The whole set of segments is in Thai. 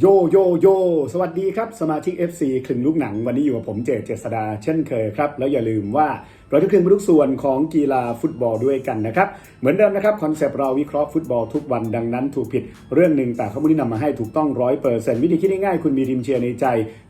โยโยโย สวัสดีครับ สมาชิก FC คลึงลูกหนัง วันนี้อยู่กับผมเจเจษดาเช่นเคยครับ แล้วอย่าลืมว่า เราทุกคลึงทุกส่วนของกีฬาฟุตบอลด้วยกันนะครับ เหมือนเดิมนะครับคอนเซปต์เราวิเคราะห์ฟุตบอลทุกวันดังนั้น ถูกผิดเรื่องหนึ่งแต่ข้อมูลที่นำมาให้ถูกต้องร้อยเปอร์เซ็นต์วิธีคิดง่ายๆคุณมีทีมเชียร์ในใจ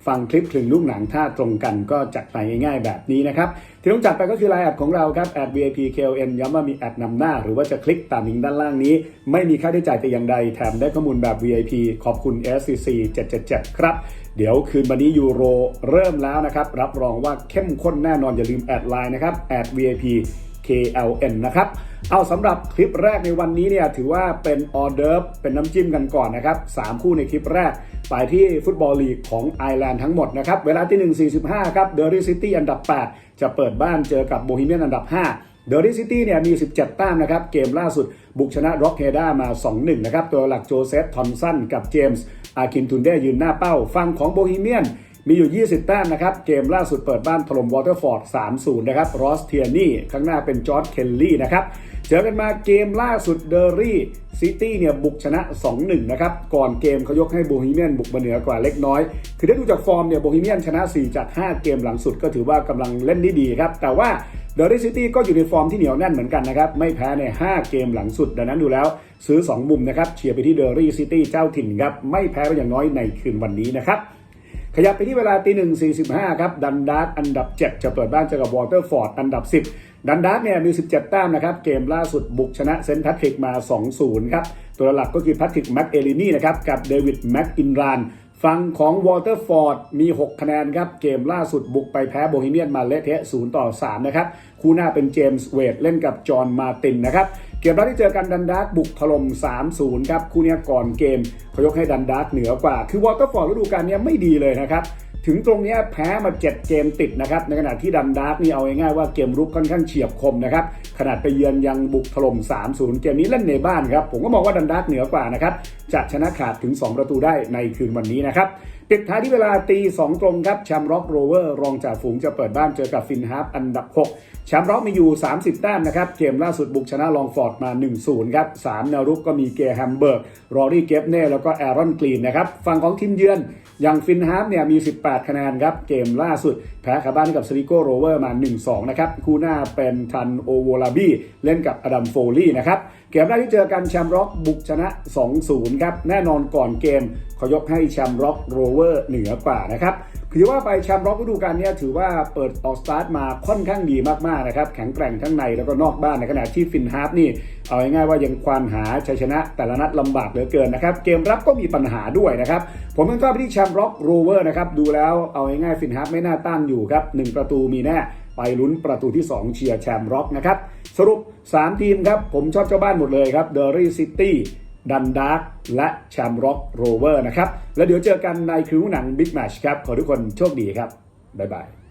ฟังคลิปคลึงลูกหนังถ้าตรงกันก็จัดไปง่ายๆแบบนี้นะครับที่ต้องจัดไปก็คือไลน์แอดของเราครับแอด VIP KLN ย้ำว่ามีแอดนำหน้า หรือว่าจะคลิกตามลิงก์ด้านล่างนี้ ไม่มีค่าใช้จ่ายแต่อย่างใดแถมได้ข้อมูลแบบ VIP ขอบคุณ SCC 777 ครับเดี๋ยวคืนวันนี้ยูโรเริ่มแล้วนะครับรับรองว่าเข้มข้นแน่นอนอย่าลืมแอดไลน์นะครับแอด VIP KLN นะครับ เอาสำหรับคลิปแรกในวันนี้เนี่ยถือว่าเป็นออเดิร์ฟเป็นน้ำจิ้มกันก่อนนะครับสามคู่ในคลิปแรก ไปที่ฟุตบอลลีกของไอร์แลนด์ทั้งหมดนะครับ เวลาที่ 1.45 ครับเดอรี่ซิตี้อันดับ 8 จะเปิดบ้านเจอกับโบฮีเมียนอันดับ 5เดอรี่ซิตี้เนี่ยมี 17 แต้มนะครับ เกมล่าสุดบุกชนะร็อกเฮด้ามา 2-1 นะครับ ตัวหลักโจเซฟทอมสันกับเจมส์อาคินทุนเดยืนหน้าเป้าฟังของโบฮีเมียน มีอยู่ 20 แต้มนะครับ เกมล่าสุดเปิดบ้านถล่มวอเตอร์ฟอร์ด 3-0 นะครับ รอสเทียนี่ข้างหน้าเป็นจอร์ด เคลลี่นะครับ เจอกันมาเกมล่าสุดเดอรี่ซิตี้เนี่ยบุกชนะ 2-1 นะครับ ก่อนเกมเขายกให้โบฮีเมียนบุกมาเหนือกว่าเล็กน้อย คือถ้าดูจากฟอร์มเนี่ยโบฮีเมียนชนะ 4 จาก 5 เกมหลังสุดก็ถือว่ากำลังเล่นได้ดีครับ แต่ว่าเดอรี่ซิตี้ก็อยู่ในฟอร์มที่เหนียวแน่นเหมือนกันนะครับ ไม่แพ้ใน 5 เกมหลังสุด ดังนั้นดูแล้วซื้อ 2 มุมนะครับเชียร์ไปที่เดอรี่ซิตี้เจ้าถิ่นครับไม่แพ้ไปอย่างน้อยในคืนวันนี้นะครับ ขยับไปที่เวลาตีหนึ่งสี่สิบห้าครับดันดาร์อันดับ 7 จะเปิดบ้านเจอกับวอเตอร์ฟอร์ดอันดับ 10 ดันดาร์เนี่ยมี 17 แต้มนะครับ เกมล่าสุดบุกชนะเซนต์แพทริกมา 2-0 ครับ ตัวหลักก็คือแพทริกแม็กเอลินี่นะครับ กับเดวิดแม็กอินรานฝั่งของวอเตอร์ฟอร์ดมี 6 คะแนนครับ เกมล่าสุดบุกไปแพ้โบฮีเมียนมาเลเทะ0ต่อ3นะครับ คู่หน้าเป็นเจมส์เวดเล่นกับจอห์นมาตินนะครับ เกมแรกที่เจอกันดันดาร์กบุกถล่ม 3-0 ครับ คู่นี้ก่อนเกมเขายกให้ดันดาร์กเหนือกว่า คือวอเตอร์ฟอร์ดฤดูกาลนี้ไม่ดีเลยนะครับถึงตรงนี้แพ้มา 7 เกมติดนะครับ ในขณะที่ดันดาร์กนี่เอาง่ายๆว่าเกมรุกค่อนข้างเฉียบคมนะครับ ขนาดไปเยือนยังบุกถล่ม 3-0 เกมนี้เล่นในบ้านครับ ผมก็มองว่าดันดาร์กเหนือกว่านะครับ จะชนะขาดถึง 2 ประตูได้ในคืนวันนี้นะครับ ปิดท้ายที่เวลาตี2ตรงครับแชมป์ร็อกโรเวอร์รองจ่าฝูงจะเปิดบ้านเจอกับฟินฮาร์ฟอันดับ 6 แชมป์ร็อกมีอยู่ 30 แต้มนะครับ เกมล่าสุดบุกชนะลองฟอร์ดมา 1-0 ครับ 3 แนวรุกก็มีเกแฮมเบิร์ก รอรี่เกฟเน่แล้วก็แอรอนกรีนนะครับ ฝั่งของทีมเยือนอย่างฟินฮาร์ฟเนี่ยมี 18 คะแนนครับ เกมล่าสุด แพ้คาบ้านกับซริโกโรเวอร์มา 1-2 นะครับ คู่หน้าเป็นทันโอโวลาบี้เล่นกับอดัมโฟลี่นะครับ เกมแรกที่เจอกันแชมป์ร็อกบุกชนะ 2-0 ครับ แน่นอนก่อนเกมขายกให้แชมป์ร็อกโรเวอร์เหนือกว่านะครับถือว่าไปแชมป์ร็อกฤดูกาลนี้ถือว่าเปิดออกสตาร์ทมาค่อนข้างดีมากๆนะครับแข็งแกร่งทั้งในแล้วก็นอกบ้านในขณะที่ฟินฮาร์ฟนี่เอาง่ายๆว่ายังควานหาชัยชนะ แต่ละนัดลำบากเหลือเกินนะครับเกมรับก็มีปัญหาด้วยนะครับผมยังก็ไปที่แชมป์ร็อกโรเวอร์นะครับดูแล้วเอาง่ายๆฟินฮาร์ฟไม่น่าต้านอยู่ครับหนึ่งประตูมีแน่ไปลุ้นประตูที่ 2 เชียร์แชมป์ร็อกนะครับสรุป 3 ทีมครับผมชอบเจ้าบ้านหมดเลยครับเดอรี่ซิตี้ ดันดาร์กและแชมร็อกโรเวอร์นะครับ แล้วเดี๋ยวเจอกันในคิวหนังบิ๊กแมชครับ ขอทุกคนโชคดีครับ บ๊ายบาย